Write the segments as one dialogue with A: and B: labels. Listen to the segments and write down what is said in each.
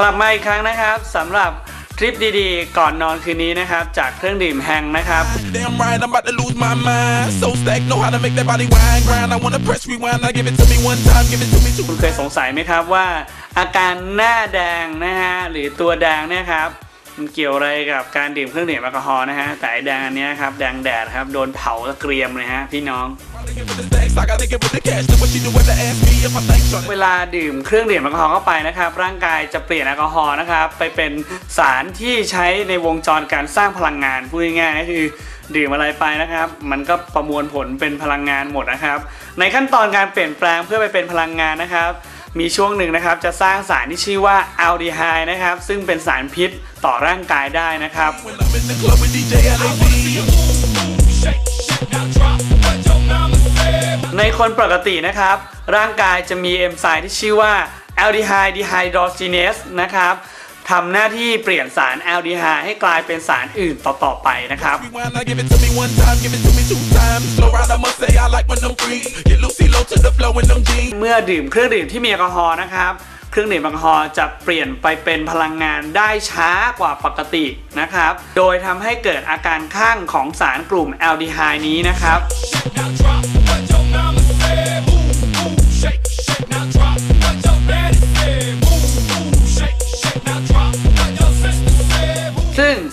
A: กลับมาอีกครั้งนะครับสำหรับทริปดีๆ ก่อนนอนคืนนี้นะครับ จากเครื่องดื่มแฮงนะครับ
B: Damn right, I'm about to lose my mind. So stacked, know how to make that body whine, grind. I wanna press rewind, now give it to me one time, give it to me two
A: คุณเคยสงสัยไหมครับว่า อาการหน้าแดงนะฮะหรือตัวแดงเนี่ยครับมันเกี่ยวอะไรกับการดื่มเครื่องดื่มแอลกอฮอล์นะฮะแต่ไอ้แดงอันเนี้ยครับแดงแดดครับโดนเผาเกรียมเลยฮะพี่น้อง
B: Gotta give it the stacks, I gotta give it the cash. Look what she do when they ask me if I think shorty.
A: เวลาดื่มเครื่องดื่มแอลกอฮอล์เข้าไปนะครับ ร่างกายจะเปลี่ยนแอลกอฮอล์นะครับ ไปเป็นสารที่ใช้ในวงจรการสร้างพลังงานพูดง่ายๆก็คือดื่มอะไรไปนะครับ มันก็ประมวลผลเป็นพลังงานหมดนะครับ ในขั้นตอนการเปลี่ยนแปลงเพื่อไปเป็นพลังงานนะครับ มีช่วงหนึ่งนะครับ จะสร้างสารที่ชื่อว่าอัลดีไฮด์นะครับ ซึ่งเป็นสารพิษต่อร่างกายได้นะครับ
B: When I'm in the club with DJ LAB.
A: ในคนปกตินะครับ ร่างกายจะมีเอนไซม์ที่ชื่อว่า aldehyde dehydrogenase นะครับทำหน้าที่เปลี่ยนสาร aldehyde ให้กลายเป็นสารอื่นต่อ ๆ ไปนะครับ
B: Rewind, now give it to me one time, give it to me two times. Slow ride, I must say I like when them freaks get loosey low to the flow in them jeans.
A: เมื่อดื่มเครื่องดื่มที่มีแอลกอฮอล์นะครับเครื่องดื่มแอลกอฮอล์จะเปลี่ยนไปเป็นพลังงานได้ช้ากว่าปกตินะครับ โดยทำให้เกิดอาการข้างของสารกลุ่มแอลดีไฮด์นี้นะครับ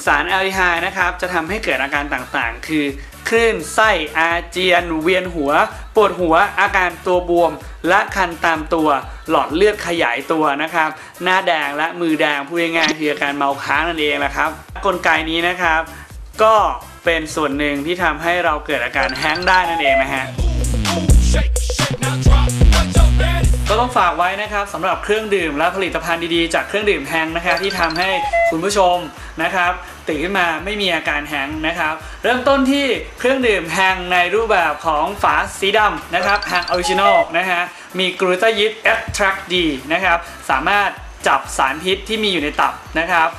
A: สารแอลดีไฮด์นะครับจะทำให้เกิดอาการต่างๆ คือคลื่นไส้อาเจียน เวียนหัว ปวดหัวอาการตัวบวม และคันตามตัว หลอดเลือดขยายตัวนะครับ หน้าแดงและมือแดงพูดง่ายๆคืออาการเมาค้างนั่นเองแหละครับ กลไกนี้นะครับ ก็เป็นส่วนหนึ่งที่ทำให้เราเกิดอาการแห้งได้นั่นเองนะฮะ ก็ต้องฝากไว้นะครับสำหรับเครื่องดื่มและผลิตภัณฑ์ดีๆ จากเครื่องดื่มแฮงนะครับที่ทำให้คุณผู้ชมนะครับตื่นขึ้นมาไม่มีอาการแฮงนะครับ เริ่มต้นที่เครื่องดื่มแฮงในรูปแบบของฝาสีดำนะครับแฮงออริจินอลนะฮะมีกลูตายิดเอ็กทรัคดีนะครับสามารถจับสารพิษที่มีอยู่ในตับนะครับ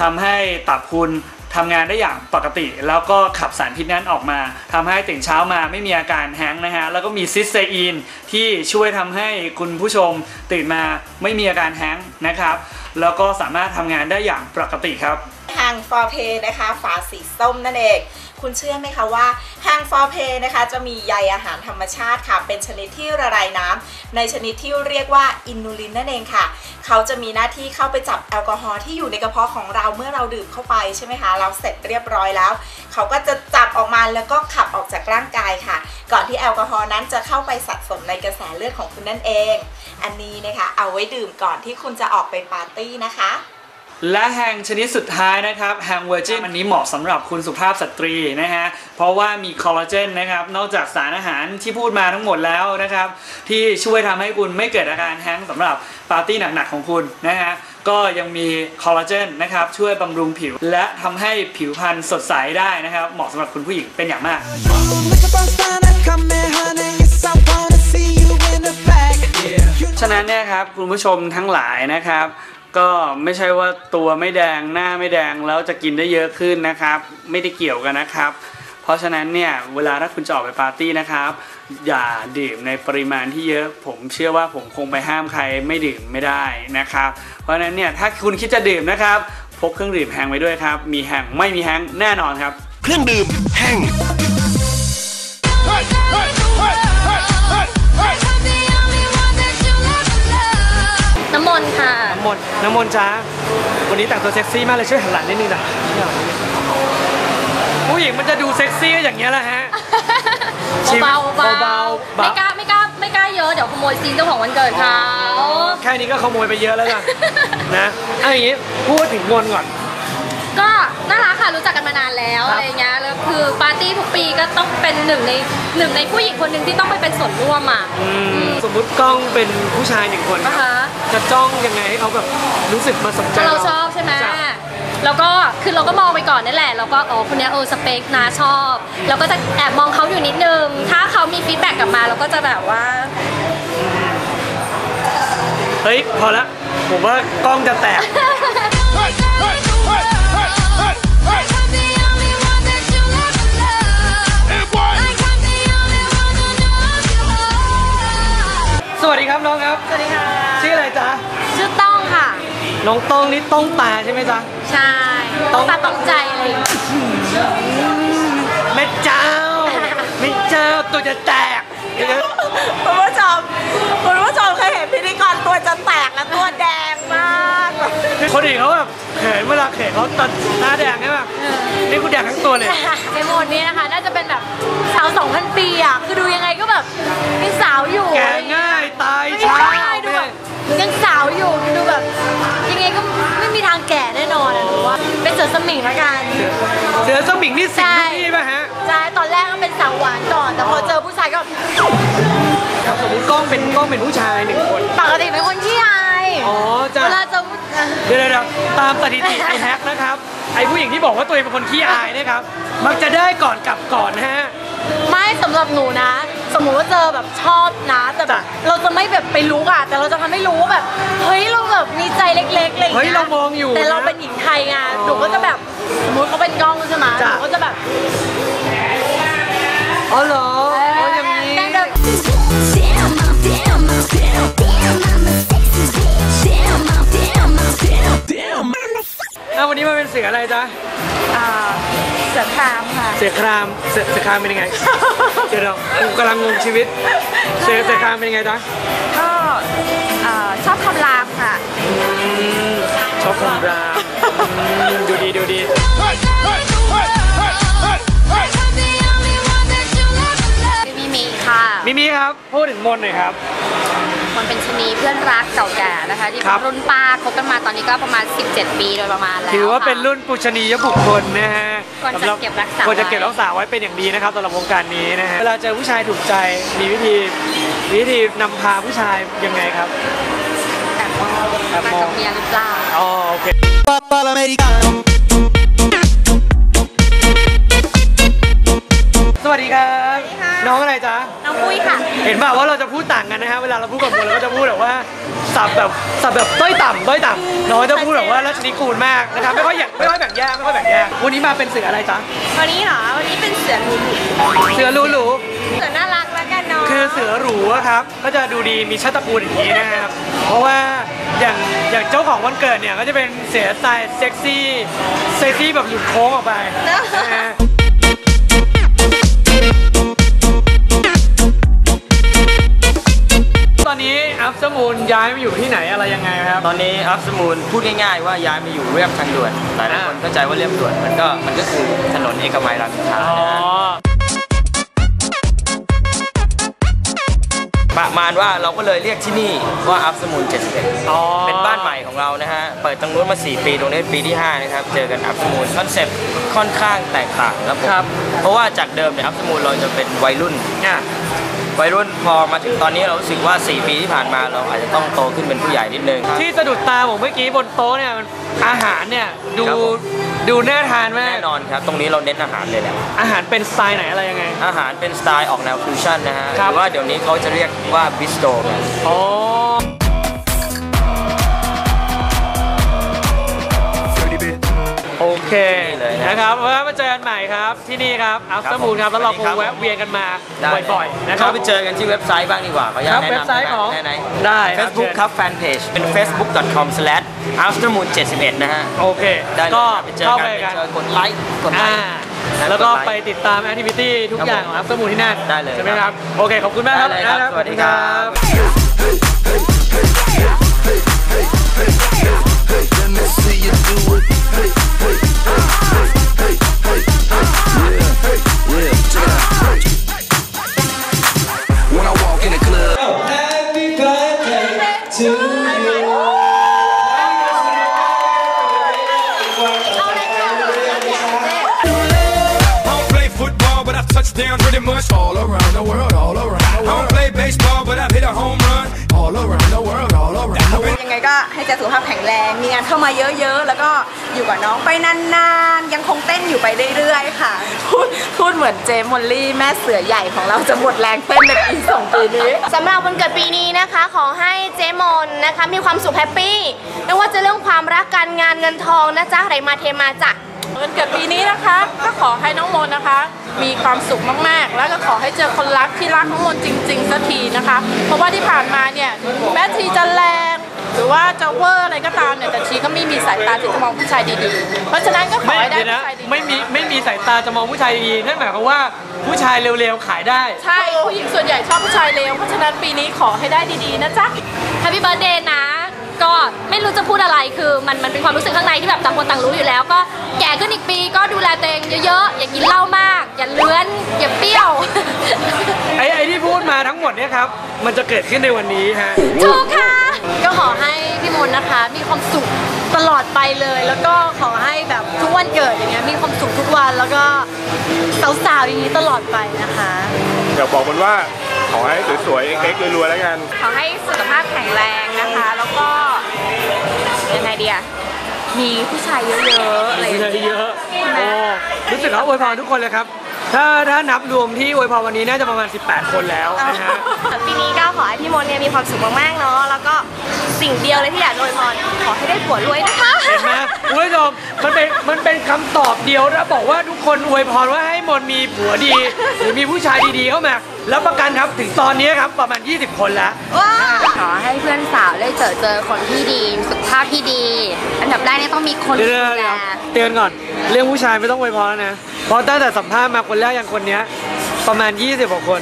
A: ทำให้ตับคุณ ทำงานได้อย่างปกติ แล้วก็ขับสารพิษนั้นออกมาทำให้ตื่นเช้ามาไม่มีอาการแฮงนะฮะแล้วก็มีซิสเตอีนที่ช่วยทำให้คุณผู้ชมตื่นมาไม่มีอาการแฮงนะครับ แล้วก็สามารถทำงานได้อย่างปกติครับา
C: งฟอร์เพนะคะ ฝาสีส้มนั่นเอง คุณเชื่อไหมคะว่าฮางฟอร์เพนะคะ จะมีใยอาหารธรรมชาติค่ะ เป็นชนิดที่ละลายน้ำในชนิดที่เรียกว่าอินูลินนั่นเองค่ะ เขาจะมีหน้าที่เข้าไปจับแอลกอฮอล์ที่อยู่ในกระเพาะของเราเมื่อเราดื่มเข้าไปใช่ไหมคะ เราเสร็จเรียบร้อยแล้ว เขาก็จะจับออกมาแล้วก็ขับออกจากร่างกายค่ะ ก่อนที่แอลกอฮอล์นั้นจะเข้าไปสะสมในกระแสเลือดของคุณนั่นเอง อันนี้นะคะ เอาไว้ดื่มก่อนที่คุณจะออกไปปาร์ตี้นะคะ
A: และแฮงชนิดสุดท้ายนะครับแฮงเวอร์จินอันนี้เหมาะสำหรับคุณสุภาพสตรีนะฮะเพราะว่ามีคอลลาเจนนะครับนอกจากสารอาหารที่พูดมาทั้งหมดแล้วนะครับ ที่ช่วยทำให้คุณไม่เกิดอาการแฮงก์สำหรับปาร์ตี้หนักๆของคุณนะฮะก็ยังมีคอลลาเจนนะครับช่วยบำรุงผิว และทำให้ผิวพรรณสดใสได้นะครับ เหมาะสำหรับคุณผู้หญิงเป็นอย่างมาก ฉะนั้นเนี่ยครับคุณผู้ชมทั้งหลายนะครับ ก็ไม่ใช่ว่าตัวไม่แดงหน้าไม่แดงแล้วจะกินได้เยอะขึ้นนะครับ ไม่ได้เกี่ยวกันนะครับ เพราะฉะนั้นเนี่ยเวลาถ้าคุณจะออกไปปาร์ตี้นะครับ อย่าดื่มในปริมาณที่เยอะ ผมเชื่อว่าผมคงไปห้ามใครไม่ดื่มไม่ได้นะครับ เพราะฉะนั้นเนี่ยถ้าคุณคิดจะดื่มนะครับพกเครื่องดื่มแฮงไว้ด้วยครับ มีแฮงไม่มีแฮงแน่นอนครับ
D: เครื่องดื่มแห้ง
A: น้ำมนต์น้ำมนต์จ้าวันนี้แต่งตัวเซ็กซี่มากเลยช่วยหันหลังนิดนึงหน่อยผู้หญิงมันจะดูเซ็กซี่ก็อย่างเงี้ยแหละฮะ ชีวิต
E: เบาๆเบา
A: เบา
E: ๆ
A: ๆ
E: ไม่กล้าไม่กล้าไม่กล้าเยอะเดี๋ยวขโมยซีนเจ้าของวันเกิดเขา
A: แค่นี้ก็ขโมยไปเยอะแล้วล่ะนะเอาอย่างงี้พูดถึงมนต์ก่อน
E: ก็น่ารักค่ะรู้จักกันมานานแล้ว
A: ครับ
E: อะไรเงี้ยแล้วคือปาร์ตี้ทุกปีก็ต้องเป็นหนึ่งในหนึ่งในผู้หญิงคนหนึ่งที่ต้องไปเป็นส่วนร่วมอะ
A: อืมสมมุติกล้องเป็นผู้ชายหนึ่งคนค
E: นะ
A: รับ
E: คะ
A: จะจ้องยังไงให้เขาแบบรู้สึกมาสนใจ
E: ถ้าเราชอบใช่ไหม
A: จ้ะ
E: แล้วก็คือเราก็มองไปก่อนนั่นแหละแล้วก็อ๋อคนเนี้ยเออสเปคนาชอบแล้วก็จะแอบมองเขาอยู่นิดนึง ถ้าเขามีฟีดแบ็กกลับมาเราก็จะแบบว่า
A: เฮ้ย พอละ ผมว่ากล้องจะแตกสวัสดีครับน้องครับ
E: สวัสดีค่ะ
A: ชื่ออะไรจ๊ะ
E: ชื่อต้องค่ะ
F: น้องต้องนี่ต้องตาใช่ไหมจ๊ะ
E: ใช่
F: ต้
E: ต้
F: อ
E: องงตาต้องใจอะไรอย่างเงี้ย
F: แม่เจ้าแม่เจ้าตัวจะแตกเดี๋ยวนะ
C: คุณผู้ชมคุณผู้ชมเคยเห็นพิธีกรตัวจะแตกและตัวแดงมาก
F: คนอื่นเขาแบบเขินเวลาเขินเขาตัดหน้าแดงใช่ป่ะนี่กูแดงทั้งตัวเลย
E: ในโหมดนี้นะคะน่าจะเป็นแบบสาว2,000ปีอะคือดูยังไงก็แบบยังสาวอยู่
F: แก่ง่ายตาย
E: ไม่
F: ช้า
E: ใช่ดูแบบ ยังสาวอยู่ดูแบบ ยังไงก็ไม่มีทางแก่แน่นอนอะหนูว่าเป็นเสือสมิงละกัน
F: เสือสมิงนี่สิงทุกที่ป่ะฮะ
E: ใช่ตอนแรกก็เป็นสาวหวานก่อน แต่พอเจอผู้ชายก็
F: ครับสมมติกล้องเป็นกล้องเป็นผู้ชายหนึ่งคน
E: ปกติเป็นคนขี้อาย
F: อ๋อจ้ะ
E: เวลาเจอผู้
F: เดี๋ยวเดี๋ยวเดี๋ยวตามสถิติไอแฮกนะครับไอผู้หญิงที่บอกว่าตัวเองเป็นคนขี้อายนะครับมักจะได้ก่อนกลับก่อนนะฮะ
E: ไม่สำหรับหนูนะ สมมุติว่าเจอแบบชอบนะแต่แบบ
F: จ้ะ
E: เราจะไม่แบบไปรู้อะแต่เราจะทำให้รู้ว่าแบบเฮ้ยเราแบบมีใจเล็กๆอะไรอย่าง
F: เฮ้ย
E: เงี้ย
F: เรามองอยู่
E: แต่เรา
F: นะ
E: เป็นหญิงไทยไง
F: อ๋อ
E: หนูก็จะแบบสมมติเขาเป็นกล้องใช่ไหมห
F: จ้ะ
E: นูก็จะแบบ
F: อ๋อเหรออ๋อ อะวันนี้มาเป็นเสืออะไรจ๊ะ
E: อ่าเสือครามค่ะ
F: เสือครามเสือเสือครามเป็นยังไง เดี๋ยวเรากูกำลังงงชีวิต เสือเสือครามเป็นยังไงจ๊ะ
E: ก็ชอบคำรามค่ะ
F: ชอบคำรามอืมดูดีดูดี
E: มีมีค่ะ
F: มิมิครับ พูดถึงมนต์หน่อยครับ
E: มันเป็นชะนีเพื่อนรักเก่าแก่นะคะที่
F: ครั
E: เป็
F: บ
E: นรุ่นป้าคบกันมาตอนนี้ก็ประมาณ 17 ปีโดยประมาณแล้ว
F: ถือว่า
E: ค่ะ
F: เป็นรุ่นปุชนียบุคคลนะฮะ
E: ควรจะ
F: สำห
E: เก็บรักษา
F: ควรจะ
E: ไว้
F: เก็บรักษาไว้เป็นอย่างดีนะครับสำหรับวงการนี้นะฮะเวลาเจอผู้ชายถูกใจมีวิธีมีวิธีนำพาผู้ชายยังไงครับ
E: แต่มอง
F: แอบ
E: มาม
F: อง
E: กับเมียหรือเปล่า
F: อ๋อโอเค
G: Papa americano.
F: วัสดีครับ น้องอะไรจ๊ะ
E: น้องปุ้ยค่ะ
F: เห็นป่าว่าเราจะพูดต่างกันนะฮะ เวลาเราพูดกับคนเราก็จะพูดแบบว่าสับแบบสับแบบต้อยต่ำต้อยต่ำน้องจะพูดแบบว่าราชนิกูลมากนะครับ ไม่ค่อยอยากไม่ค่อยแบ่งแยกไม่ค่อยแบ่งแยก วันนี้มาเป็นเสืออะไรจ๊ะ
E: วันนี้เหรอ วันนี้เป็นเสือหนู
F: เสือหรูหรู
E: เสือน่ารักแล้วกันเนาะ
F: คือเสือหรูอะครับ ก็จะดูดีมีชาติตระกูลอย่างนี้นะครับ เพราะว่าอย่างอย่างเจ้าของวันเกิดเนี่ยก็จะเป็นเสือสไตล์เซ็กซี่ เซ็กซี่แบบหลุดโค้งออกไปนะ อนนี้อัพสมูลย้ายมาอยู่ที่ไหนอะไรยังไงครับ
H: ตอนนี้อัพสมูลพูดง่ายๆว่าย้ายมาอยู่เรียบทางด่วนหลายๆคนเข้าใจว่าเรียบด่วนมันก็มันก็คือถนนเอกมัยรามอินทรา
F: อ๋อ
H: นะฮะประมาณว่าเราก็เลยเรียกที่นี่ว่าอัพสมูล71
F: อ๋อ
H: เป็นบ้านใหม่ของเรานะฮะ เปิดตรงนู้นมา 4 ปีตรงนี้ปีที่ 5 นะครับ เจอกันอัพสมูลคอนเซ็ปต์ค่อนข้างแตกต่างครับผม
F: ครับ
H: เพราะว่าจากเดิมเนี่ยอัพสมูลเราจะเป็นวัยรุ่น
F: เนี่ย
H: วัยรุ่นพอมาถึงตอนนี้เรารู้สึกว่า 4 ปีที่ผ่านมาเราอาจจะต้องโตขึ้นเป็นผู้ใหญ่นิดนึง
F: ที่สะดุดตาผมเมื่อกี้บนโต๊ะเนี่ยมันอาหารเนี่ยดู
H: ครับผม
F: ดูน่าทานมาก
H: แน่นอนครับ ตรงนี้เราเน้นอาหารเลยแหละ
F: อาหารเป็นสไตล์ไหนอะไรยังไง
H: อาหารเป็นสไตล์ออกแนวฟิวชั่นนะฮะ
F: ค
H: ห
F: รับ
H: รือว่าเดี๋ยวนี้เขาจะเรียกว่าบิสโตรกัน
F: อ๋อ เค
H: นี่เลยนะ
F: นะครับไว้มาเจอกันใหม่ครับที่นี่ครับอัพสมูลครับแล้วเราคง
H: สวัสดีครับ
F: แวะเวียนกันมา
H: ได้
F: บ่อยๆนะครั
H: เข้า
F: บ
H: ไปเจอกันที่เว็บไซต์บ้างดีกว่าเขาอยา
F: ครั
H: ก
F: บ
H: แนะ
F: เว็บ
H: นำ
F: ไซต์ของ
H: ไหน
F: ได้ครับ
H: เฟซบุ๊กครับแฟนเพจเป็น facebook.com/aftermoon 71 นะฮะ
F: โอเค
H: ได้เลย
F: ก็
H: ไปเจอ
F: เข้า
H: กัน
F: ไป
H: ไป
F: กัน
H: เจอกดไลค์กดไล
F: อ่า
H: ค์
F: แล้วก็
H: กดลค์
F: ไปติดตามแอคทิวิตี้ทุก
H: ครับ
F: อย่างของอัพสมูลที่นั่น
H: ได้เลย
F: ใช่ไหมครับโอเคขอบคุณมากครับ
H: ได้เลยครับ
F: นะ
H: สวัสดีครับ
B: Let me see you do it. Hey, hey,
D: football, but I've touched down pretty much all around the world, all around the world. I don't play baseball, but I've hit a home run all around the world, all around the world.
C: ยังไงก็ให้เจสุขภาพแข็งแรง มีงานเข้ามาเยอะๆ แล้วก็อยู่กับน้องไปนานๆ ยังคงเต้นอยู่ไปเรื่อยๆ ค่ะ พูดพูดเหมือนเจมมอลลี่แม่เสือใหญ่ของเราจะหมดแรงเต้นในปีสองปีนี้
E: สำหรับวันเกิดปีนี้นะคะ ขอให้เจมอนนะคะมีความสุขแฮปปี้ ไม่ว่าจะเรื่องความรักการงานเงินทองนะจ๊ะไหลมาเทมาจ้ะ
I: วันเกิดปีนี้นะคะ ก็ขอให้น้องมนต์นะคะ มีความสุขมากๆ แล้วก็ขอให้เจอคนรักที่รักน้องมนต์จริง ๆสักทีนะคะ เพราะว่าที่ผ่านมาเนี่ยแม้ทีจะแรงหรือว่าจะเวอร์อะไรก็ตามเนี่ยแต่ชีก็ไม่มีสายตาที่จะมองผู้ชายดีๆ เพราะฉะนั้นก็ขอ
F: ไม่
I: ให้ได้
F: เดี๋ยว
I: ผู้
F: นะ
I: ชายดีๆ
F: ไม่มีไม่มีสายตาจะมองผู้ชายดีๆนั่นหมายความว่าผู้ชายเร็วๆขายได้
I: ใช่ผู้หญิงส่วนใหญ่ชอบผู้ชายเลวเพราะฉะนั้นปีนี้ขอให้ได้ดีๆนะจ๊ะ
E: แฮปปี้เบิร์ดเดย์นะ ก็ไม่รู้จะพูดอะไรคือมันมันเป็นความรู้สึกข้างในที่แบบต่างคนต่างรู้อยู่แล้ว ก็แก่ขึ้นอีกปีก็ดูแลตัวเองเยอะๆ อย่ากินเหล้ามาก อย่าเลื้อน อย่าเปรี้ยว
F: ไอ้ไอ้ที่พูดมาทั้งหมดเนี่ยครับ มันจะเกิดขึ้นในวันนี้ฮะ
E: ถูกค่ะ ก็ขอให้พี่มนต์นะคะ มีความสุขตลอดไปเลย แล้วก็ขอให้แบบทุกวันเกิดอย่างเงี้ยมีความสุขทุกวันแล้วก็สาวๆอย่างนี้ตลอดไปนะคะ
J: เดี๋ยวบอกมันว่า ขอให้สวยๆเอ็กๆรวยๆแล้วกัน
I: ขอให้สุขภาพแข็งแรงนะคะ แล้วก็ยังไงเดียมีผู้ชายเยอะๆอะไรอย่าง
F: เย
I: เงี้ย
F: อะๆโอ้รู้สึกว่าอวยพรทุกคนเลยครับ ถ้าถ้านับรวมที่อวยพรวันนี้น่าจะประมาณ 18 คนแล้วนะฮะ
K: ปีนี้ก็ขอให้พี่มนต์เนี่ยมีความสุขมากๆเนาะแล้วก็สิ่งเดียวเลยที่อยากโดยพรขอให้ได้ผัวรวยนะคะ
F: เห็นไหมคุณผู้ชมมันเป็นมันเป็นคำตอบเดียวนะบอกว่าทุกคนอวยพรว่าให้มนต์มีผัวดี หรือมีผู้ชายดีๆเข้ามาแล้วประกันครับถึงตอนนี้ครับประมาณ 20 คนแล้ว
K: ขอให้เพื่อนสาวได้เจอเจอคนที่ดีสุขภาพที่ดี อันดับแรกเนี่ยต้องมีคน
F: เดี๋ยว
K: ดู
F: เดี๋ยว
K: แล
F: เดี๋ยวเตือนก่อน เรื่องผู้ชายไม่ต้องอวยพรแล้วนะ เพราะตั้งแต่สัมภาษณ์มาคนแรกอย่างคนเนี้ย ประมาณ 20กว่าคน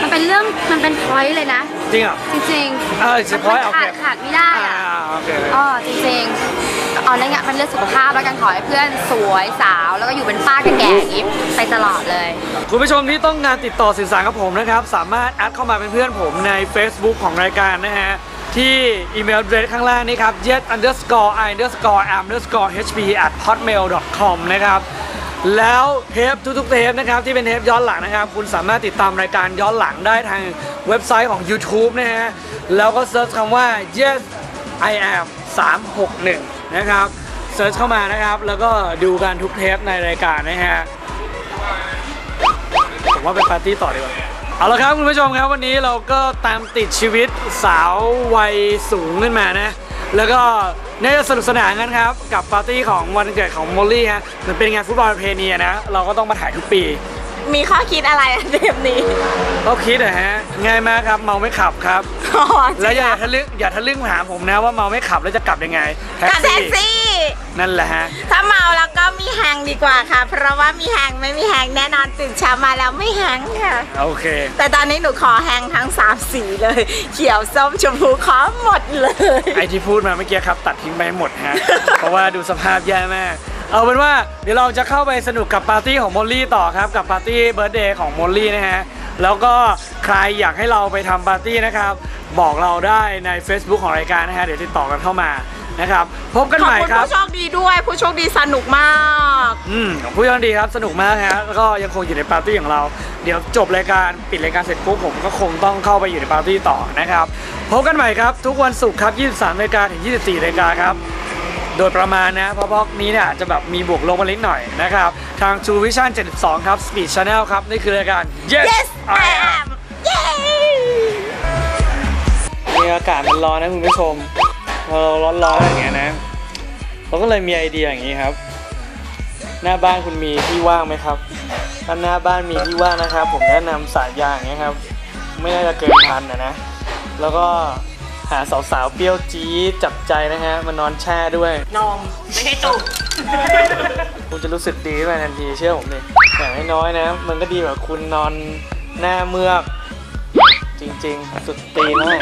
K: มันเป็นเรื่องมันเป็นพอยต์เลยนะ
F: จริงเหรอ
K: จริง
F: เออเฉพาะ
K: มัน
F: โอเค
K: ขาดขาดไม่ได้
F: อ่า
K: อะ
F: โอเค
K: อ๋อจริงๆเอาในงานมันเรื่องสุขภาพแล้วกันขอให้เพื่อนสวยสาวแล้วก็อยู่เป็นป้าแก่ๆอย่างนี้ไปตลอดเลย
F: คุณผู้ชมที่ต้องการติดต่อสื่อสารกับผมนะครับ สามารถแอดเข้ามาเป็นเพื่อนผมใน Facebook ของรายการนะฮะ ที่อีเมลเดรสข้างล่างนี่ครับ jet underscore i underscore am underscore hp at hotmail com นะครับ แล้วเทปทุกๆเทปนะครับที่เป็นเทปย้อนหลังนะครับ คุณสามารถติดตามรายการย้อนหลังได้ทางเว็บไซต์ของ YouTube นะฮะแล้วก็เซิร์ชคำว่า yes I am 361 นะครับเซิร์ชเข้ามานะครับ แล้วก็ดูกันทุกเทปในรายการนะฮะผมว่าเป็นปาร์ตี้ต่อดีกว่าเอาละครับคุณผู้ชมครับวันนี้เราก็ตามติดชีวิตสาววัยสูงขึ้นมานะ แล้วก็น่าจะสนุกสนานกันครับ กับปาร์ตี้ของวันเกิดของโมลลี่ฮะมันเป็นงานฟุตบอลประเพณีอะนะ เราก็ต้องมาถ่ายทุกปี
K: มีข้อคิดอะไรเทปนี้
F: ก็คิดนะฮะ ง่ายมากครับ เมาไม่ขับครับและอย่าทะลึ่งอย่าทะลึ่งหาผมนะว่าเมาไม่ขับแล้วจะกลับยังไง
K: กับแท็กซี่
F: นั่นแหละฮะ
K: ถ้าเมาแล้วก็ มีแฮงดีกว่าค่ะ เพราะว่ามีแฮงไม่มีแฮงแน่นอนตื่นเช้ามาแล้วไม่แฮงค่ะ
F: โอเค
K: แต่ตอนนี้หนูขอแฮงทั้งสามสีเลย เขียวส้มชมพูขอหมดเลย
F: ไอที่พูดมาเมื่อกี้ครับ ตัดทิ้งไปให้หมดฮะ เพราะว่าดูสภาพแย่มาก เอาเป็นว่าเดี๋ยวเราจะเข้าไปสนุกกับปาร์ตี้ของมอลลี่ต่อครับ กับปาร์ตี้เบิร์ดเดย์ของมอลลี่นะฮะ แล้วก็ใครอยากให้เราไปทำปาร์ตี้นะครับ บอกเราได้ใน Facebook ของรายการนะฮะ เดี๋ยวติดต่อกันเข้ามา นะครับพบกัน
K: ขอบ
F: ใหม่
K: คุณ
F: ครับ
K: ผู้โชคดีด้วย ผู้โชคดีสนุกมาก
F: อืมของผู้โชคดีครับสนุกมากฮะแล้วก็ยังคงอยู่ในปาร์ตี้ของเรา เดี๋ยวจบรายการปิดรายการเสร็จปุ๊บผมก็คงต้องเข้าไปอยู่ในปาร์ตี้ต่อนะครับพบกันใหม่ครับ ทุกวันศุกร์ครับ 23นาฬิกาถึง 24นาฬิกาครับ โดยประมาณนะเพราะพวกนี้เนี่ยอาจจะแบบมีบวกลบมาเล็กหน่อยนะครับ ทาง True Vision 72 ครับ Speed Channel ครับ นี่คือรายการ Yes,
K: Yes I am เย้
F: นี่อากาศมันร้อนนะคุณผู้ชม พอเราร้อนๆอย่างเงี้ยนะเราก็เลยมีไอเดียอย่างนี้ครับ หน้าบ้านคุณมีที่ว่างไหมครับ ถ้าหน้าบ้านมีที่ว่างนะครับ ผมแนะนำสายยางอย่างเงี้ยครับ ไม่น่าจะเกินพันนะนะ แล้วก็หาสาวๆเปรี้ยวจี๊ดจับใจนะฮะมานอนแช่ด้วย
K: นมไม่ใช่ตุก
F: คุณจะรู้สึกดีขึ้นมาทันทีเชื่อผมดิอย่างน้อยๆนะ มันก็ดีกว่าคุณนอนหน้าเมือก จริงๆ สุดตีนมาก